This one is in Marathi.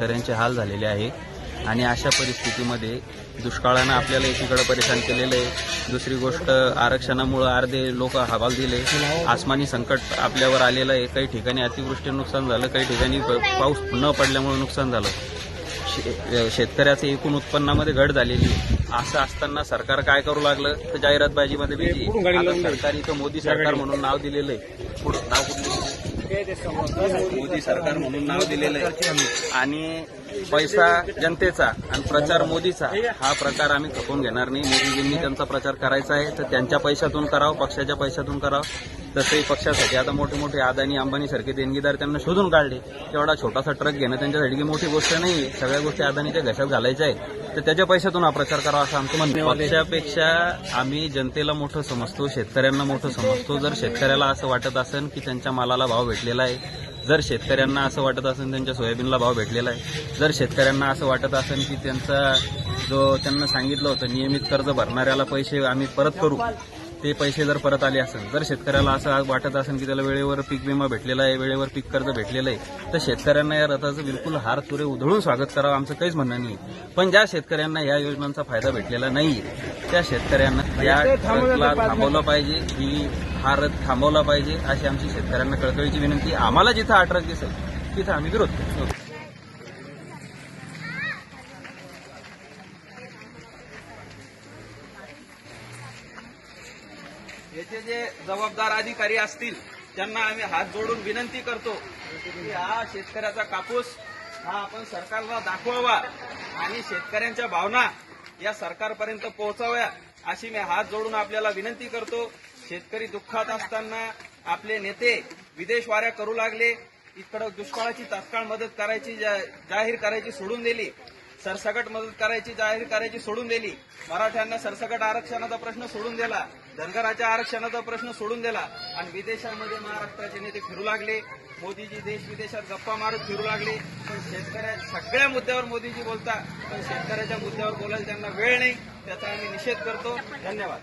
शेतकऱ्यांचे हाल झालेले आहे. आणि अशा परिस्थितीमध्ये दुष्काळानं आपल्याला एकीकडे परेशान केलेलं आहे. दुसरी गोष्ट आरक्षणामुळं अर्धे लोक हवाल दिले. आसमानी संकट आपल्यावर आलेलं आहे. काही ठिकाणी अतिवृष्टी नुकसान झालं काही ठिकाणी पाऊस न पडल्यामुळे नुकसान झालं. शे- शेतकऱ्याचं एकूण उत्पन्नामध्ये घट झालेली. असं असताना सरकार काय करू लागलं? तर जाहिरातबाजीमध्ये सरकार इथं मोदी सरकार म्हणून नाव दिलेलं आहे. पुढं नाव कुठलं? मोदी सरकार म्हणून नाव दिलेलं आहे. आणि पैसा जनतेचा आणि प्रचार मोदीचा हा प्रकार आम्ही खपवून घेणार नाही. मोदीजींनी त्यांचा प्रचार करायचा आहे तर त्यांच्या पैशातून करावं पक्षाच्या पैशातून करावं. तसंही पक्षासाठी आता मोठे मोठे अदानी अंबानी सारखे देणगीदार त्यांना शोधून काढले. तेवढा छोटासा ट्रक घेणं त्यांच्यासाठी मोठी गोष्ट नाही आहे सगळ्या गोष्टी अदानीच्या घशात घालायच्या आहेत. तर त्याच्या पैशातून हा प्रचार करावा असं आमचं म्हणणं पक्षापेक्षा आम्ही जनतेला मोठं समजतो शेतकऱ्यांना मोठं समजतो. जर शेतकऱ्याला असं वाटत असेल की त्यांच्या मालाला भाव भेटलेला आहे जर शेतकऱ्यांना असं वाटत असेल त्यांच्या सोयाबीनला भाव भेटलेला आहे जर शेतकऱ्यांना असं वाटत असेल की त्यांचा जो त्यांना सांगितलं होतं नियमित कर्ज भरणाऱ्याला पैसे आम्ही परत करू ते पैसे जर परत आले असेल जर शेतकऱ्याला असं वाटत असेल की त्याला वेळेवर पीक विमा भेटलेला आहे वेळेवर पीक कर्ज भेटलेलं आहे तर शेतकऱ्यांना या रथाचं बिलकुल हार तुरे उधळून स्वागत करावं आमचं काहीच म्हणणं नाही. पण ज्या शेतकऱ्यांना या योजनांचा फायदा भेटलेला नाही त्या शेतकऱ्यांना या ट्रकला थांबवलं पाहिजे ही हा रथ थांबवला पाहिजे अशी आमची शेतकऱ्यांना कळकळीची विनंती. आम्हाला जिथं हा ट्रक दिसेल तिथं आम्ही विरोध करू याचे जे जबाबदार अधिकारी असतील त्यांना आम्ही हात जोडून विनंती करतो की हा शेतकऱ्याचा कापूस हा आपण सरकारला दाखवावा आणि शेतकऱ्यांच्या भावना या सरकारपर्यंत पोहोचाव्या अशी मी हात जोडून आपल्याला विनंती करतो. शेतकरी दुःखात असताना आपले नेते विदेश वाऱ्या करू लागले. इकडं दुष्काळाची तात्काळ मदत करायची जा- जाहीर करायची सोडून दिली. सरसकट मदत करायची जाहीर करायची सोडून दिली. मराठ्यांना सरसकट आरक्षणाचा प्रश्न सोडून दिला. धनगराच्या आरक्षणाचा प्रश्न सोडून दिला. आणि विदेशामध्ये महाराष्ट्राचे नेते फिरू लागले. मोदीजी देश विदेशात गप्पा मारत फिरू लागले. पण शेतकऱ्या सगळ्या मुद्द्यावर मोदीजी बोलता पण शेतकऱ्याच्या मुद्द्यावर बोलायला त्यांना वेळ नाही. त्याचा आम्ही निषेध करतो. धन्यवाद.